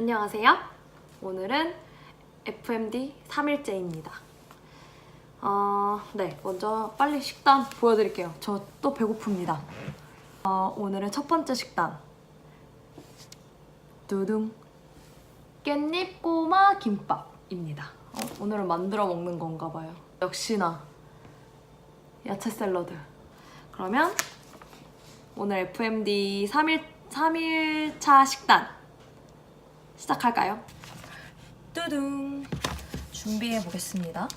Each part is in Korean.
안녕하세요. 오늘은 FMD 3일째입니다. 어, 네, 먼저 빨리 식단 보여드릴게요. 저 또 배고픕니다. 어, 오늘의 첫 번째 식단. 두둥. 깻잎 꼬마 김밥입니다. 어, 오늘은 만들어 먹는 건가 봐요. 역시나 야채 샐러드. 그러면 오늘 FMD 3일, 3일차 식단 시작할까요? 뚜둥 준비해 보겠습니다.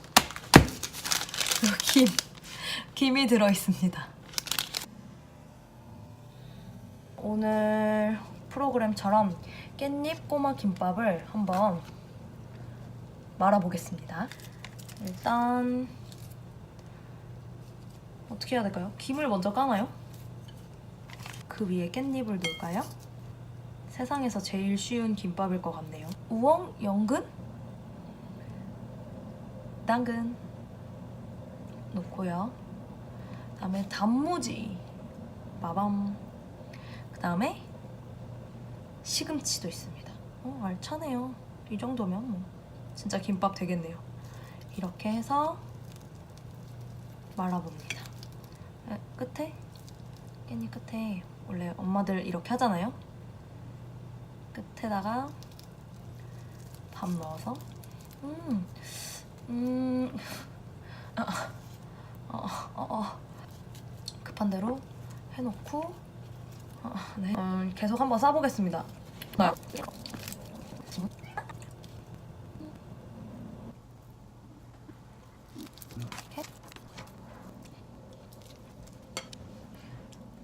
김 김이 들어 있습니다. 오늘 프로그램처럼 깻잎 꼬마 김밥을 한번 말아 보겠습니다. 일단 어떻게 해야 될까요? 김을 먼저 까나요? 그 위에 깻잎을 넣을까요? 세상에서 제일 쉬운 김밥일 것 같네요. 우엉, 연근, 당근 넣고요. 그다음에 단무지, 마밤. 그다음에 시금치도 있습니다. 어, 알차네요. 이 정도면 뭐 진짜 김밥 되겠네요. 이렇게 해서 말아봅니다. 에, 끝에 깻잎 끝에 원래 엄마들 이렇게 하잖아요. 끝에다가 밥 넣어서 음, 음, 아, 어, 어, 어. 급한 대로 해놓고 어, 네. 음, 계속 한번 싸보겠습니다. 네.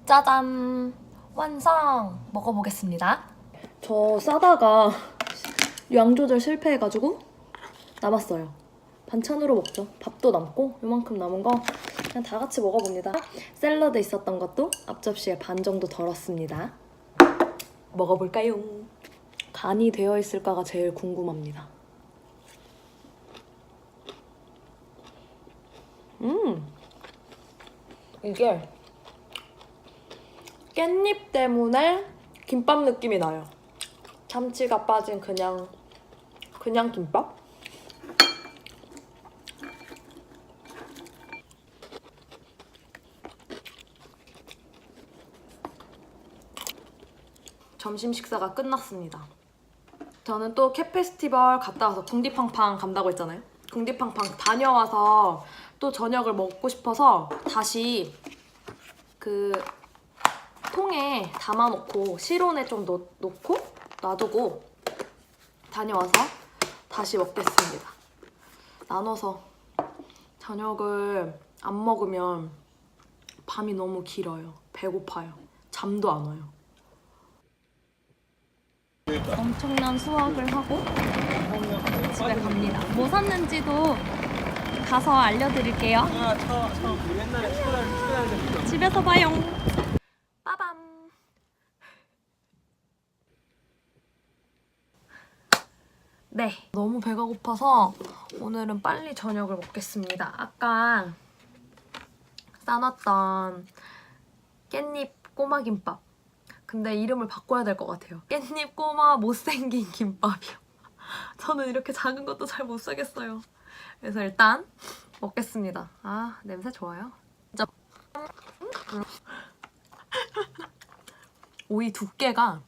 짜잔 완성 먹어보겠습니다. 저 싸다가 양 조절 실패해가지고 남았어요. 반찬으로 먹죠. 밥도 남고 요만큼 남은 거 그냥 다 같이 먹어봅니다. 샐러드 있었던 것도 앞접시에 반 정도 덜었습니다. 먹어볼까요? 간이 되어 있을까가 제일 궁금합니다. 음, 이게 깻잎 때문에 김밥 느낌이 나요. 참치가 빠진 그냥 그냥 김밥? 점심 식사가 끝났습니다. 저는 또 캣 페스티벌 갔다 와서 궁디팡팡 간다고 했잖아요. 궁디팡팡 다녀와서 또 저녁을 먹고 싶어서 다시 그 통에 담아놓고 실온에 좀 놓, 놓고 놔두고 다녀와서 다시 먹겠습니다. 나눠서 저녁을 안 먹으면 밤이 너무 길어요. 배고파요. 잠도 안 와요. 엄청난 수확을 하고 집에 갑니다. 뭐 샀는지도 가서 알려드릴게요. 아, 집에서 봐요. 빠밤. 네. 너무 배가 고파서 오늘은 빨리 저녁을 먹겠습니다. 아까 싸놨던 깻잎 꼬마 김밥. 근데 이름을 바꿔야 될 것 같아요. 깻잎 꼬마 못생긴 김밥이요. 저는 이렇게 작은 것도 잘못 사겠어요. 그래서 일단 먹겠습니다. 아, 냄새 좋아요. 오이 두께가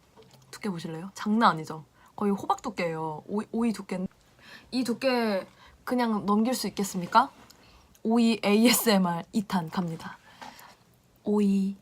두께 보실래요? 장난 아니죠? 거의 호박 두께예요. 오이, 오이 두께. 이 두께 그냥 넘길 수 있겠습니까? 오이 ASMR 2탄 갑니다. 오이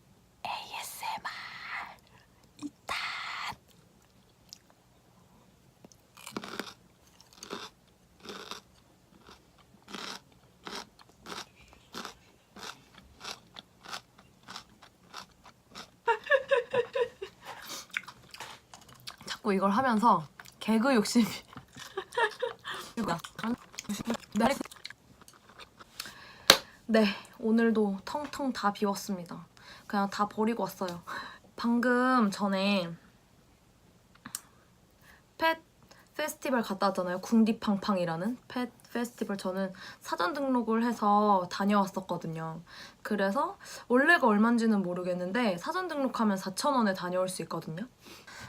자꾸 이걸 하면서 개그 욕심이 네 오늘도 텅텅 다 비웠습니다. 그냥 다 버리고 왔어요. 방금 전에 펫 페스티벌 갔다 왔잖아요. 궁디팡팡이라는 펫 페스티벌 저는 사전 등록을 해서 다녀왔었거든요 그래서 원래가 얼마인지는 모르겠는데 사전 등록하면 4,000원에 다녀올 수 있거든요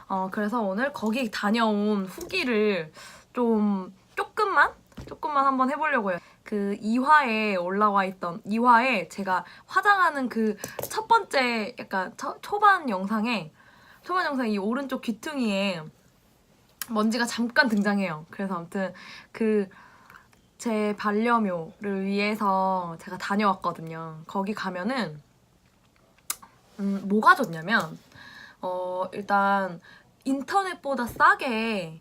어, 그래서 오늘 거기 다녀온 후기를 좀 조금만 조금만 한번 해보려고 해요. 그 2화에 올라와 있던 2화에 제가 화장하는 그 첫 번째 약간 초, 초반 영상에 초반 영상 이 오른쪽 귀퉁이에 먼지가 잠깐 등장해요. 그래서 아무튼 그 제 반려묘를 위해서 제가 다녀왔거든요. 거기 가면은 음, 뭐가 좋냐면 어 일단 인터넷보다 싸게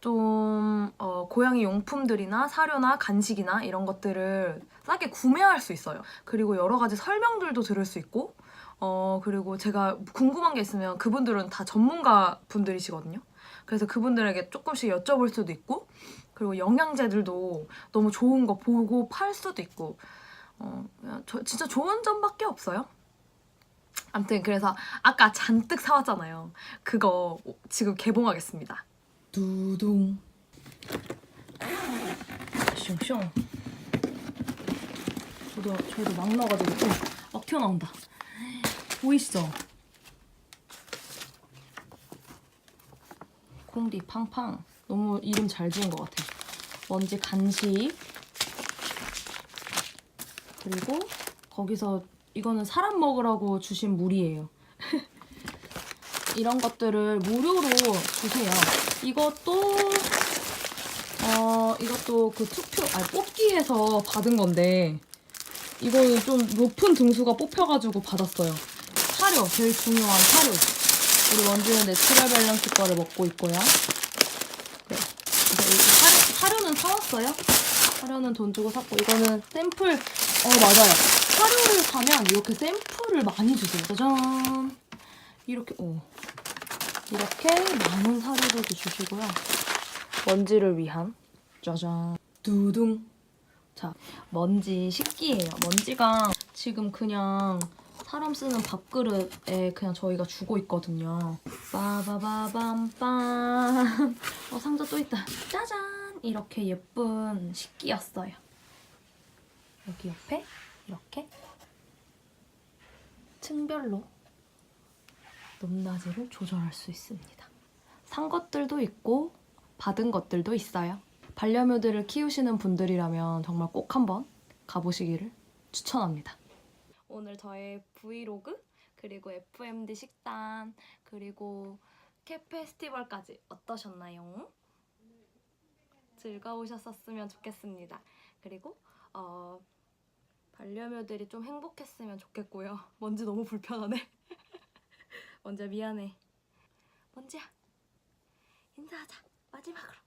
좀 어, 고양이 용품들이나 사료나 간식이나 이런 것들을 싸게 구매할 수 있어요. 그리고 여러 가지 설명들도 들을 수 있고 어 그리고 제가 궁금한 게 있으면 그분들은 다 전문가 분들이시거든요. 그래서 그분들에게 조금씩 여쭤볼 수도 있고 그리고 영양제들도 너무 좋은 거 보고 팔 수도 있고 어 저, 진짜 좋은 점밖에 없어요. 아무튼 그래서 아까 잔뜩 사왔잖아요. 그거 지금 개봉하겠습니다. 두둥. 슝슝. 저도 저도 막 넣어가지고 또막 튀어나온다. 보이시죠? 콩디 팡팡. 너무 이름 잘 지은 것 같아. 먼지 간식. 그리고 거기서 이거는 사람 먹으라고 주신 물이에요. 이런 것들을 무료로 주세요. 이것도 어 이것도 그 투표 아 뽑기에서 받은 건데 이거는 좀 높은 등수가 뽑혀가지고 받았어요. 사료 제일 중요한 사료. 우리 원주는 내추럴 밸런스 거를 먹고 있고요. 네. 사료는 사왔어요. 사료는 돈 주고 샀고 이거는 샘플 어 맞아요. 사료를 사면 이렇게 샘플을 많이 주세요. 짜잔. 이렇게 오 이렇게 많은 사료를 주시고요. 먼지를 위한 짜잔 두둥 자 먼지 식기예요. 먼지가 지금 그냥 사람 쓰는 밥그릇에 그냥 저희가 주고 있거든요. 빠바바밤빰 어 상자 또 있다. 짜잔 이렇게 예쁜 식기였어요. 여기 옆에 이렇게 층별로 높낮이를 조절할 수 있습니다. 산 것들도 있고 받은 것들도 있어요. 반려묘들을 키우시는 분들이라면 정말 꼭 한번 가보시기를 추천합니다. 오늘 저의 브이로그 그리고 FMD 식단 그리고 캣 페스티벌까지 어떠셨나요? 즐거우셨었으면 좋겠습니다. 그리고 어, 반려묘들이 좀 행복했으면 좋겠고요. 먼지 너무 불편하네. 먼지야 미안해. 먼지야 인사하자. 마지막으로.